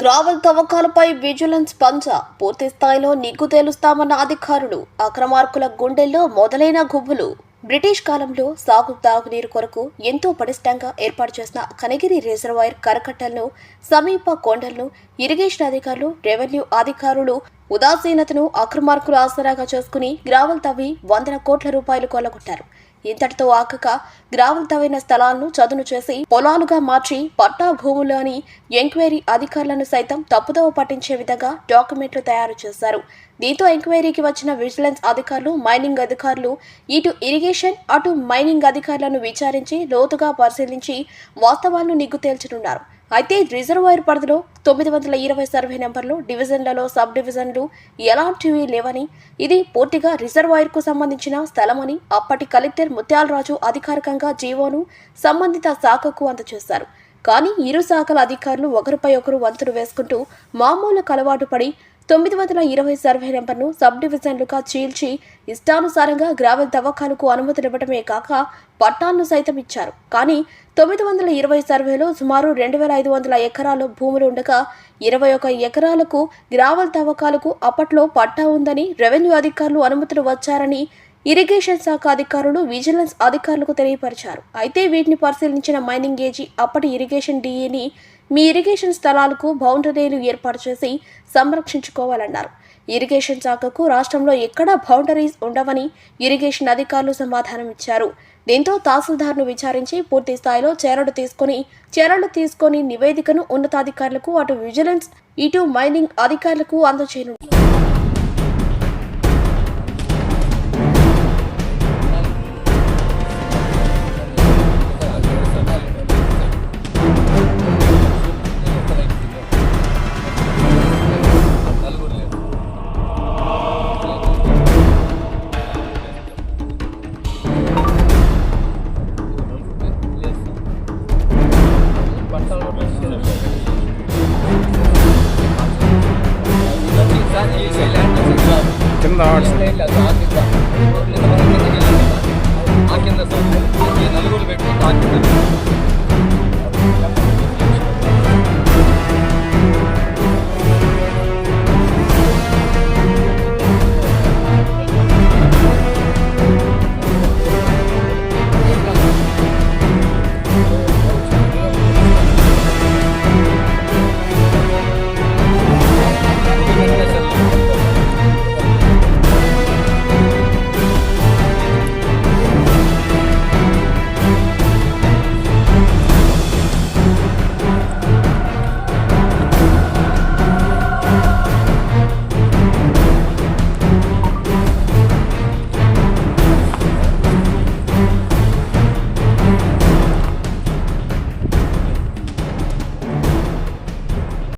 Gravel తవ్వకాలపై vigilance పంచ. పూర్తి స్థాయిలో నిగ్గు తేలుస్తామన్న అధికారులు అక్రమార్కుల గుండెల్లో మొదలైన గుబ్బులు బ్రిటిష్ కాలంలో సాగు తాగునీరు కొరకు ఎంతో పటిష్టంగా ఏర్పాటు చేసిన కనగిరి రిజర్వాయర్ కరకట్టలను సమీప కొండలను ఇరిగేషన్ అధికారులు రెవెన్యూ అధికారులు ఉదాసీనతను అక్రమార్కులు ఆసరాగా చేసుకుని గ్రావల్ తవ్వి వందల కోట్ల రూపాయలు కొల్లగొట్టారు. ఇంతటితో ఆకక గ్రావెల్ తవ్విన స్థలాలను చదును చేసి పొలాలుగా మార్చి పట్టా భూములోని ఎంక్వైరీ అధికారులను సైతం తప్పుదోవ పట్టించే విధంగా డాక్యుమెంట్లు తయారు చేశారు. దీంతో ఎంక్వైరీకి వచ్చిన విజిలెన్స్ అధికారులు మైనింగ్ అధికారులు ఇటు ఇరిగేషన్ అటు మైనింగ్ అధికారులను విచారించి లోతుగా పరిశీలించి వాస్తవాలను నిగ్గు తేల్చనున్నారు. అయితే రిజర్వాయర్ పరిధిలో తొమ్మిది వందల ఇరవై సర్వే నెంబర్లు డివిజన్లలో సబ్ డివిజన్లు ఎలాంటివి లేవని ఇది పూర్తిగా రిజర్వాయర్కు సంబంధించిన స్థలమని అప్పటి కలెక్టర్ ముత్యాలరాజు అధికారికంగా జీవోను సంబంధిత శాఖకు అందజేశారు. కానీ ఇరు శాఖల అధికారులు ఒకరిపై ఒకరు వంతులు వేసుకుంటూ మామూలు కలవాటు పడి తొమ్మిది వందల ఇరవై సర్వే నెంబర్ను సబ్ డివిజన్లుగా చీల్చి ఇష్టానుసారంగా గ్రామ తవ్వకాలకు అనుమతులివ్వడమే కాక పట్టాలను సైతం ఇచ్చారు. కానీ తొమ్మిది వందల ఇరవై సర్వేలో సుమారు రెండు వేల ఐదు వందల ఎకరాలు భూములు ఉండగా ఇరవై ఒక ఎకరాలకు గ్రావల తవ్వకాలకు అప్పట్లో పట్టా ఉందని రెవెన్యూ అధికారులు అనుమతులు వచ్చారని ఇరిగేషన్ శాఖ అధికారులు విజిలెన్స్ అధికారులకు తెలియపరిచారు. అయితే వీటిని పరిశీలించిన మైనింగ్ ఏజీ అప్పటి ఇరిగేషన్ డీఈని మీ ఇరిగేషన్ స్థలాలకు బౌండరీలు ఏర్పాటు చేసి సంరక్షించుకోవాలన్నారు. ఇరిగేషన్ శాఖకు రాష్ట్రంలో ఎక్కడా బౌండరీస్ ఉండవని ఇరిగేషన్ అధికారులు సమాధానం ఇచ్చారు. దీంతో తహసీల్దార్ను విచారించి పూర్తి స్థాయిలో చర్యలు తీసుకుని చర్యలు తీసుకొని నివేదికను ఉన్నతాధికారులకు అటు విజిలెన్స్ ఇటు మైనింగ్ అధికారులకు అందజేయనుంది ನಾಟ್ ಹಾಕಿಂದ ಸರ್ ನಲ್ಗೂರು ಬೇಕು ಹಾಕಿದ್ದಾರೆ